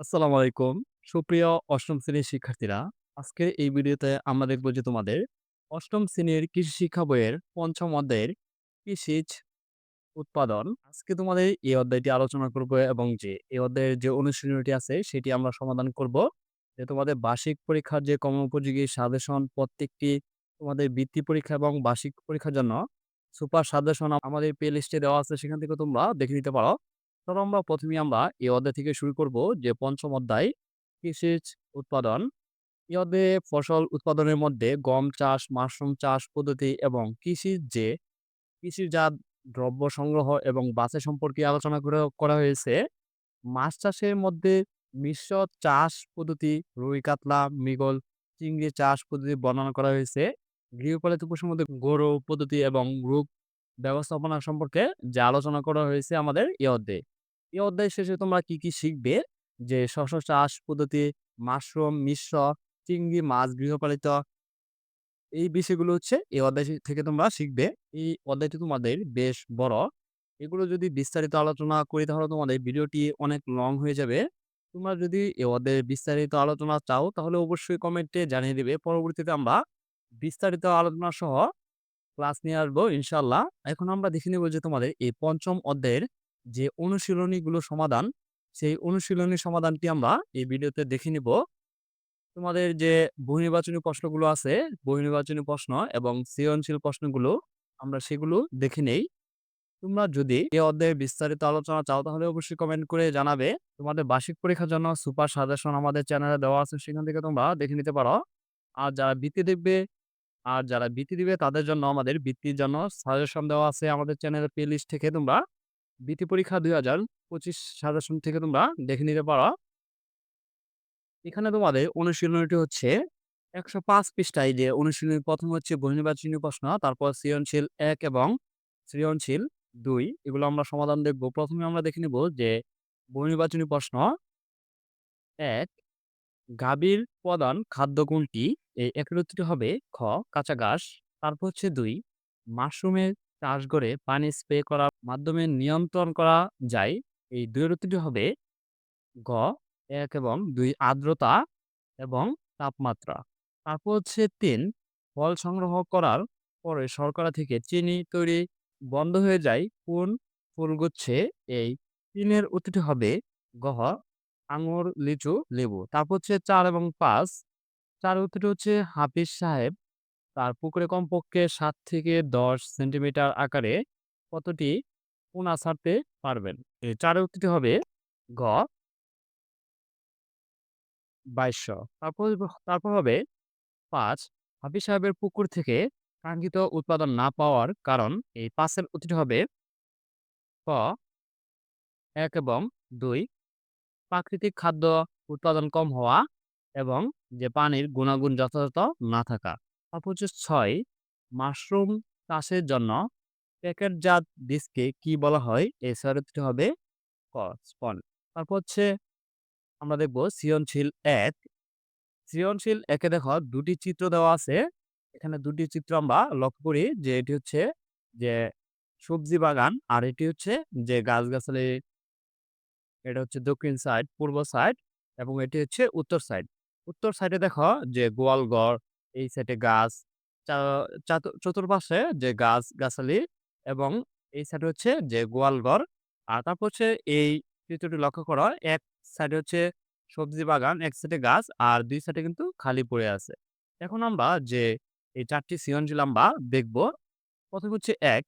আসসালামু আলাইকুম। সুপ্রিয় অষ্টম শ্রেণির শিক্ষার্থীরা, আজকের এই ভিডিওতে আমরা দেখব যে তোমাদের অষ্টম শ্রেণির কৃষি শিক্ষা বইয়ের পঞ্চম অধ্যায়ের কৃষিজ উৎপাদন। আজকে তোমাদের এই অধ্যায়টি আলোচনা করব এবং যে এই অধ্যায়ের যে অনুশীলনীটি আছে সেটি আমরা সমাধান করব। যে তোমাদের বার্ষিক পরীক্ষার যে কর্মোপযোগী সাজেশন প্রত্যেকটি তোমাদের বৃত্তি পরীক্ষা এবং বার্ষিক পরীক্ষার জন্য সুপার সাজেশন আমাদের প্লে লিস্টে দেওয়া আছে সেখান থেকে তোমরা দেখে নিতে পারো। ১ম এই আমরা এই অধ্যায় থেকে শুরু করব যে পঞ্চম অধ্যায় কৃষিজ উৎপাদন। এই অধ্যায়ে ফসল উৎপাদনের মধ্যে গম চাষ, মাশরুম চাষ পদ্ধতি এবং কৃষির যে কৃষিজাত দ্রব্য সংগ্রহ এবং বাছাই সম্পর্কে আলোচনা করে করা হয়েছে। মাছ চাষের মধ্যে মিশ্র চাষ পদ্ধতি, রুই, কাতলা, মৃগল, চিংড়ি চাষ পদ্ধতি বর্ণনা করা হয়েছে। গৃহপালিত পশুর মধ্যে গরু পদ্ধতি এবং রোগ ব্যবস্থাপনা সম্পর্কে যা আলোচনা করা হয়েছে আমাদের এই অধ্যায়ে। এই অধ্যায় শেষে তোমরা কি, কি শিখবে? যে শস্য চাষ পদ্ধতি, মাশরুম, মিশ্র, চিংড়ি মাছ গৃহপালিত এই বিষয়গুলো হচ্ছে এই অধ্যায় থেকে তোমরা শিখবে। এই অধ্যায়টি তোমাদের বেশ বড়। এগুলো যদি বিস্তারিত আলোচনা করি তাহলে তোমাদের ভিডিওটি অনেক লং হয়ে যাবে। তোমরা যদি এ অধ্যায়ের বিস্তারিত আলোচনা চাও তাহলে অবশ্যই কমেন্টে জানিয়ে দেবে পরবর্তীতে আমরা বিস্তারিত আলোচনা সহ ক্লাস নিয়ে আসব ইনশাল্লাহ এখন আমরা দেখে নেব যে তোমাদের এই পঞ্চম অধ্যায়ের যে অনুশীলনীগুলো সমাধান, সেই অনুশীলনী সমাধানটি আমরা এই ভিডিওতে দেখে নিব। তোমাদের যে বহুনির্বাচনী প্রশ্নগুলো আছে, বহুনির্বাচনী প্রশ্ন এবং সৃজনশীল প্রশ্নগুলো আমরা সেগুলো দেখে নেই। তোমরা যদি এই অধ্যায়ে বিস্তারিত আলোচনা চাও তাহলে অবশ্যই কমেন্ট করে জানাবে। তোমাদের বার্ষিক পরীক্ষার জন্য সুপার সাজেশন আমাদের চ্যানেলে দেওয়া আছে সেখান থেকে তোমরা দেখে নিতে পারো। আর যারা বৃত্তি দেখবে আর যারা বৃত্তি দিবে তাদের জন্য আমাদের বৃত্তির জন্য সাজেশন দেওয়া আছে আমাদের চ্যানেলের প্লে লিস্ট থেকে তোমরা বৃত্তি পরীক্ষা ২০২৫ সাজেশন থেকে তোমরা দেখে নিতে পারো। এখানে তোমাদের অনুশীলনীটি হচ্ছে ১০৫ পৃষ্ঠায় যে অনুশীলনী প্রথম হচ্ছে বহুনির্বাচনী প্রশ্ন, তারপর সৃজনশীল এক এবং সৃজনশীল দুই এগুলো আমরা সমাধান দেখব। প্রথমে আমরা দেখে নিব যে বহুনির্বাচনী প্রশ্ন এক গাভীর প্রধান খাদ্য কোনটি? এই উত্তরটি হবে খ. কাঁচা ঘাস। তারপর হচ্ছে দুই মাশরুমের চাষ করে পানি স্প্রে করার মাধ্যমে নিয়ন্ত্রণ করা যায়। এই ২ এর উত্তরটি হবে গ. এক এবং দুই আর্দ্রতা এবং তাপমাত্রা। তারপর হচ্ছে তিন ফল সংগ্রহ করার পরে শর্করা থেকে চিনি তৈরি বন্ধ হয়ে যায় কোন ফুলগুচ্ছে? এই ৩ এর উত্তরটি হবে গ. আঙুর, লিচু, লেবু। তারপর হচ্ছে চার এবং ৫ ৪ এর উত্তরটি হচ্ছে হাফিজ সাহেব তার পুকুরে কমপক্ষে সাত থেকে ১০ সেন্টিমিটার আকারে কতটি পোনা ছাড়তে পারবেন? এই ৪ এর উত্তরটি হবে ঘ. ২২০০ তারপর তারপর হবে পাঁচ হাফিজ সাহেবের পুকুর থেকে কাঙ্ক্ষিত উৎপাদন না পাওয়ার কারণ? এই ৫ এর উত্তরটি হবে ক. এক এবং দুই প্রাকৃতিক খাদ্য উৎপাদন কম হওয়া এবং যে পানির গুণাগুণ যথাযথ না থাকা। হচ্ছে ৬ মাশরুম চাষের জন্য প্যাকেটজাত বীজকে কি বলা হয়? এই ৬ হবে ক. স্পন। তারপর হচ্ছে আমরা দেখব সৃজনশীল এক সৃজনশীল একে দেখো দুটি চিত্র দেওয়া আছে। এখানে দুটি চিত্র আমরা লক্ষ্য করি যে এটি হচ্ছে যে সবজি বাগান আর এটি হচ্ছে যে গাছগাছালি এটা হচ্ছে দক্ষিণ সাইড, পূর্ব সাইড এবং এটি হচ্ছে উত্তর সাইড। উত্তর সাইডে দেখো যে গোয়ালঘর, এই সাইডে গাছ, চা চাতু চতুর্পাশে যে গাছ-গাছালি এবং এই সাইডে হচ্ছে যে গোয়ালঘর। আর তারপর হচ্ছে এই চিত্রটি লক্ষ্য করো এক সাইডে হচ্ছে সবজি বাগান, এক সাইডে গাছ আর দুই সাইডে কিন্তু খালি পড়ে আছে। এখন আমরা যে এই ৪ টি সৃজনশীল আমরা দেখব। ১ম হচ্ছে এক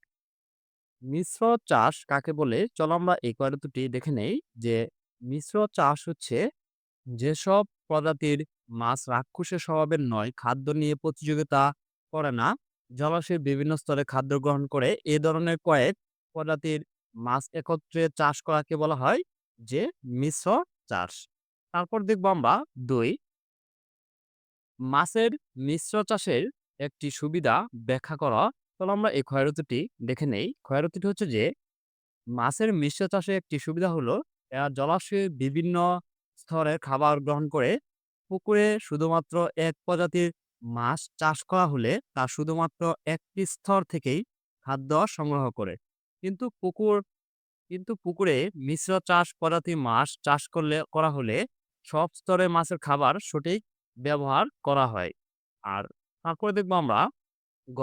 মিশ্র চাষ কাকে বলে? চলো আমরা এই কয়টি দেখে নেই যে মিশ্র চাষ হচ্ছে যেসব প্রজাতির মাছ রাক্ষসের স্বভাবের নয়, খাদ্য নিয়ে প্রতিযোগিতা করে না, জলাশয়ের বিভিন্ন স্তরে খাদ্য গ্রহণ করে, এ ধরনের কয়েক প্রজাতির মাছ একত্রে চাষ করাকে বলা হয় যে মিশ্র চাষ। তারপর দেখব আমরা ২ মাছের মিশ্র চাষের একটি সুবিধা ব্যাখ্যা করা। চলো আমরা এই ক্ষয়ের উত্তরটি দেখে নেই। ক্ষয়ের উত্তরটি হচ্ছে যে মাছের মিশ্র চাষে একটি সুবিধা হলো এরা জলাশয়ে বিভিন্ন স্তরের খাবার গ্রহণ করে। পুকুরে শুধুমাত্র এক প্রজাতির মাছ চাষ করা হলে তা শুধুমাত্র একটি স্তর থেকেই খাদ্য সংগ্রহ করে। কিন্তু পুকুর, কিন্তু পুকুরে মিশ্র চাষ প্রজাতির মাছ চাষ করলে, করা হলে সব স্তরে মাছের খাবার সঠিক ব্যবহার করা হয়। আর তারপরে দেখব আমরা গ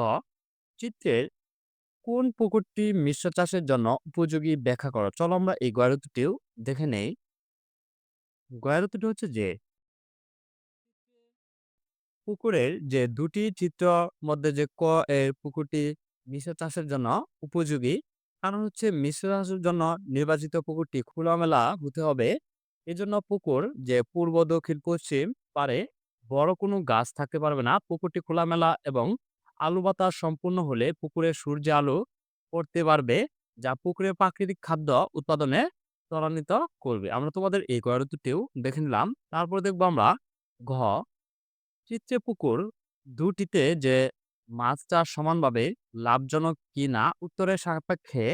চিত্রের কোন পুকুরটি মিশ্র চাষের জন্য উপযোগী ব্যাখ্যা করো। চলো আমরা এই গয়ারতিটিও দেখে নেই। গয়ারতিটি হচ্ছে যে পুকুরের যে দুটি চিত্র মধ্যে যে ক এর পুকুরটি মিশ্র চাষের জন্য উপযোগী, কারণ হচ্ছে মিশ্র চাষের জন্য নির্বাচিত পুকুরটি খোলামেলা হতে হবে। এজন্য পুকুর যে পূর্ব, দক্ষিণ, পশ্চিম পারে বড় কোনো গাছ থাকতে পারবে না। পুকুরটি খোলামেলা এবং আলু বাতাস সম্পূর্ণ হলে পুকুরে সূর্যে আলো পড়তে পারবে, যা পুকুরে প্রাকৃতিক খাদ্য উৎপাদনে ত্বরান্বিত করবে। আমরা তোমাদের এই গয়ারতিটিও দেখে নিলাম। তারপর দেখব আমরা ঘ চিত্রে পুকুর দুটিতে যে মাছ চাষ সমানভাবে লাভজনক কি না উত্তরের সাপেক্ষে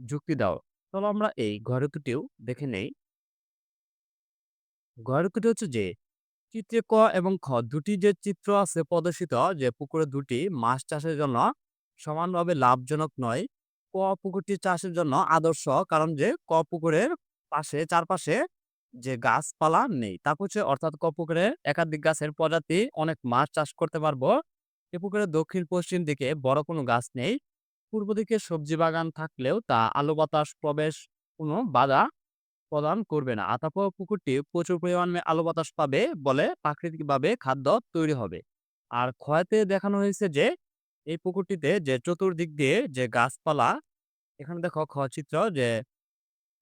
যুক্তি দাও। চলো আমরা এই গয়ারতিটিও দেখে নেই। গয়ারতিটি হচ্ছে যে, চিত্রে ক এবং খ দুটি যে চিত্র আছে প্রদর্শিত যে পুকুরে দুটি মাছ চাষের জন্য সমানভাবে লাভজনক নয়, ক পুকুরটি চাষের জন্য আদর্শ। কারণ যে ক পুকুরের পাশে, চারপাশে যে গাছপালা নেই তারপর হচ্ছে অর্থাৎ ক পুকুরে একাধিক গাছের প্রজাতি অনেক মাছ চাষ করতে পারব এ পুকুরের দক্ষিণ, পশ্চিম দিকে বড় কোনো গাছ নেই পূর্ব দিকে সবজি বাগান থাকলেও তা আলো বাতাস, প্রবেশ কোনো বাধা প্রদান করবে না। আর তারপর পুকুরটি প্রচুর পরিমাণে আলো বাতাস পাবে বলে প্রাকৃতিকভাবে খাদ্য তৈরি হবে। আর ক্ষয়তে দেখানো হয়েছে যে, এই পুকুরটিতে যে চতুর্দিক দিয়ে যে গাছপালা, এখানে দেখো খ চিত্র যে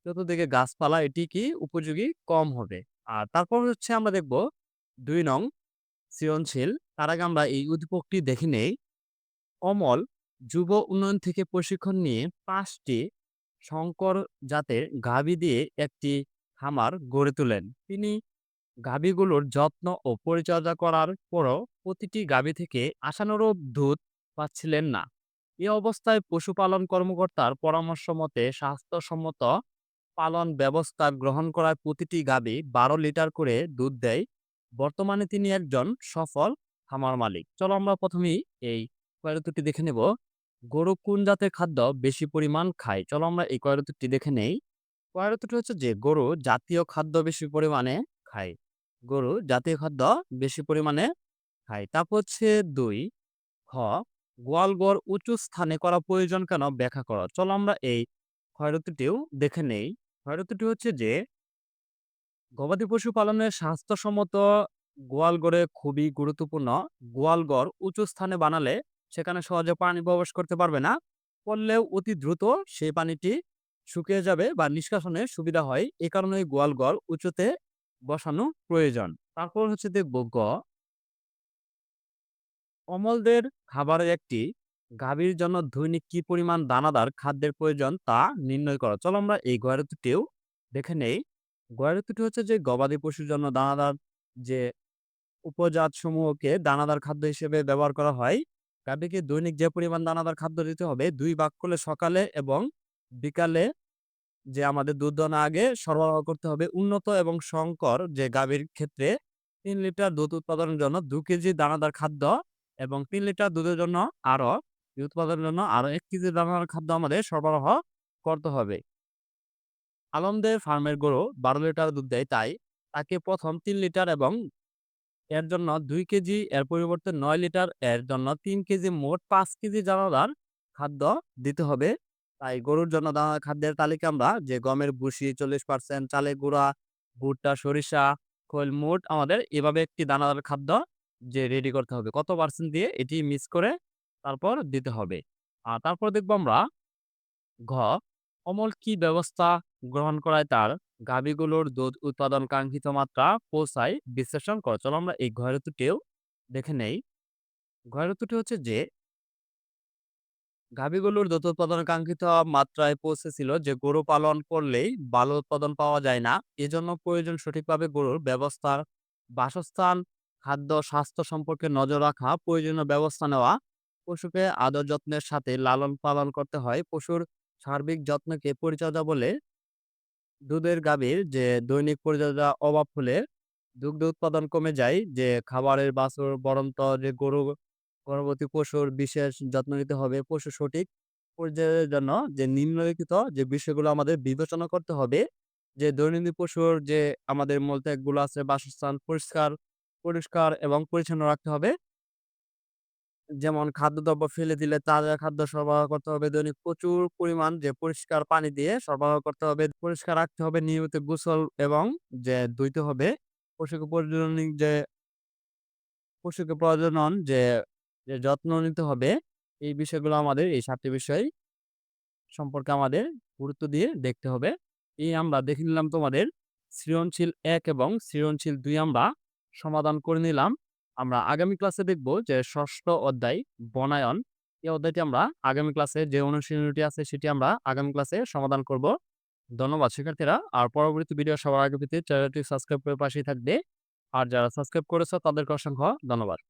চতুর্দিকে গাছপালা এটি কি উপযোগী কম হবে। আর তারপর হচ্ছে আমরা দেখব দুই নং সৃজনশীল। তার আগে আমরা এই উদ্দীপকটি দেখে নেই। অমল যুব উন্নয়ন থেকে প্রশিক্ষণ নিয়ে ৫ টি শঙ্কর জাতের গাভী দিয়ে একটি খামার গড়ে তোলেন। তিনি গাভীগুলোর যত্ন ও পরিচর্যা করার পরও প্রতিটি গাভী থেকে আশানুরূপ দুধ পাচ্ছিলেন না। এ অবস্থায় পশুপালন কর্মকর্তার পরামর্শ মতে স্বাস্থ্যসম্মত পালন ব্যবস্থা গ্রহণ করায় প্রতিটি গাভী ১২ লিটার করে দুধ দেয়। বর্তমানে তিনি একজন সফল খামার মালিক। চলো আমরা প্রথমেই এই কয়রাতুটি দেখে নেব। গরু কোন জাতের খাদ্য বেশি পরিমাণ খায়? চলো আমরা এই কয়রাতুটি দেখে নেই। কয়রাতুটি হচ্ছে যে, গরু জাতীয় খাদ্য বেশি পরিমাণে খায়। গরু জাতীয় খাদ্য বেশি পরিমাণে খায়। তারপর হচ্ছে ২ খ গোয়ালঘর উঁচু স্থানে করা প্রয়োজন কেন ব্যাখ্যা করো। চলো আমরা এই ক্ষয়রতিটিও দেখে নেই। ক্ষয়রতিটি হচ্ছে যে, গবাদি পশু পালনের স্বাস্থ্যসম্মত গোয়ালঘরে খুবই গুরুত্বপূর্ণ। গোয়াল গোয়ালঘর উঁচু স্থানে বানালে সেখানে সহজে পানি প্রবেশ করতে পারবে না। করলেও অতি দ্রুত সেই পানিটি শুকিয়ে যাবে বা নিষ্কাশনে সুবিধা হয়। এ কারণে গোয়ালঘর উঁচুতে বসানো প্রয়োজন। তারপর হচ্ছে দেখব গ অমলদের খাবারের একটি গাভীর জন্য দৈনিক কি পরিমাণ দানাদার খাদ্যের প্রয়োজন তা নির্ণয় করা চলো আমরা এই গয়ারতিটিও দেখে নেই। গয়ারতিটি হচ্ছে যে গবাদি পশুর জন্য দানাদার যে উপজাত সমূহকে দানাদার খাদ্য হিসেবে ব্যবহার করা হয়। গাভীকে দৈনিক যে পরিমাণ দানাদার খাদ্য দিতে হবে দুই ভাগ করলে সকালে এবং বিকালে যে আমাদের দুধ দোহনের আগে সরবরাহ করতে হবে। উন্নত এবং সংকর যে গাভীর ক্ষেত্রে তিন লিটার দুধ উৎপাদনের জন্য দু কেজি দানাদার খাদ্য এবং তিন লিটার দুধের জন্য আরও উৎপাদনের জন্য আরও ১ কেজি দানাদার খাদ্য আমাদের সরবরাহ করতে হবে। আলমদের ফার্মের গরু ১২ লিটার দুধ দেয় তাই তাকে প্রথম তিন লিটার এবং এর জন্য দুই কেজি এর পরিবর্তে নয় লিটার এর জন্য তিন কেজি মোট পাঁচ কেজি দানাদার খাদ্য দিতে হবে। তাই গরুর জন্য দানাদার খাদ্যের তালিকা আমরা যে গমের ভুসি ৪০% চালের গুঁড়া, ভুট্টা, সরিষা, খৈল মোট আমাদের এভাবে একটি দানাদার খাদ্য যে রেডি করতে হবে। কত পার্সেন্ট দিয়ে এটি মিক্স করে তারপর দিতে হবে। আর তারপর দেখব আমরা ঘ অমল কি ব্যবস্থা গ্রহণ করায় তার গাভীগুলোর দুধ উৎপাদন কাঙ্ক্ষিত মাত্রা পৌঁছায় বিশ্লেষণ করো। চলো আমরা এই ঘয়রতুটিও দেখে নেই। ঘয়রতুটি হচ্ছে যে গাভীগুলোর দুধ উৎপাদন কাঙ্ক্ষিত মাত্রায় পৌঁছেছিল যে গরু পালন করলেই ভালো উৎপাদন পাওয়া যায় না। এজন্য প্রয়োজন সঠিকভাবে গরুর ব্যবস্থার বাসস্থান, খাদ্য, স্বাস্থ্য সম্পর্কে নজর রাখা, প্রয়োজনীয় ব্যবস্থা নেওয়া, পশুকে আদর যত্নের সাথে লালন পালন করতে হয়। পশুর সার্বিক যত্নকে পরিচর্যা বলে। দুধের গাভীর যে দৈনিক পরিচর্যা অভাব হলে দুগ্ধ উৎপাদন কমে যায়। যে খাবারের বাছুর বরন্ত যে গরু গর্ভবতী পশুর বিশেষ যত্ন নিতে হবে। পশু সঠিক পরিচর্যার জন্য যে নিম্নলিখিত যে বিষয়গুলো আমাদের বিবেচনা করতে হবে। যে দৈনন্দিন পশুর যে আমাদের মলত্যাগগুলো আছে বাসস্থান পরিষ্কার, পরিষ্কার এবং পরিচ্ছন্ন রাখতে হবে। যেমন খাদ্যদ্রব্য ফেলে দিলে তাজা খাদ্য সরবরাহ করতে হবে। দৈনিক প্রচুর পরিমাণ যে পরিষ্কার পানি দিয়ে সরবরাহ করতে হবে। পরিষ্কার রাখতে হবে, নিয়মিত গোসল এবং যে ধুইতে হবে। পশুকে প্রজননিক যে পশুকে প্রজনন যে, যে যত্ন নিতে হবে, এই বিষয়গুলো আমাদের এই সাতটি বিষয় সম্পর্কে আমাদের গুরুত্ব দিয়ে দেখতে হবে। এই আমরা দেখে নিলাম তোমাদের সৃজনশীল এক এবং সৃজনশীল দুই আমরা সমাধান করে নিলাম। আমরা আগামী ক্লাসে দেখব যে, ষষ্ঠ অধ্যায় বনায়ন। এই অধ্যায়টি আমরা আগামী ক্লাসে যে অনুশীলনীটি আছে, সেটি আমরা আগামী ক্লাসে সমাধান করব। ধন্যবাদ, শিক্ষার্থীরা। আর পরবর্তী ভিডিও সবার আগে পেতে চ্যানেলটি সাবস্ক্রাইব করে পাশেই থাকবে। আর যারা সাবস্ক্রাইব করেছ, তাদেরকে অসংখ্য ধন্যবাদ।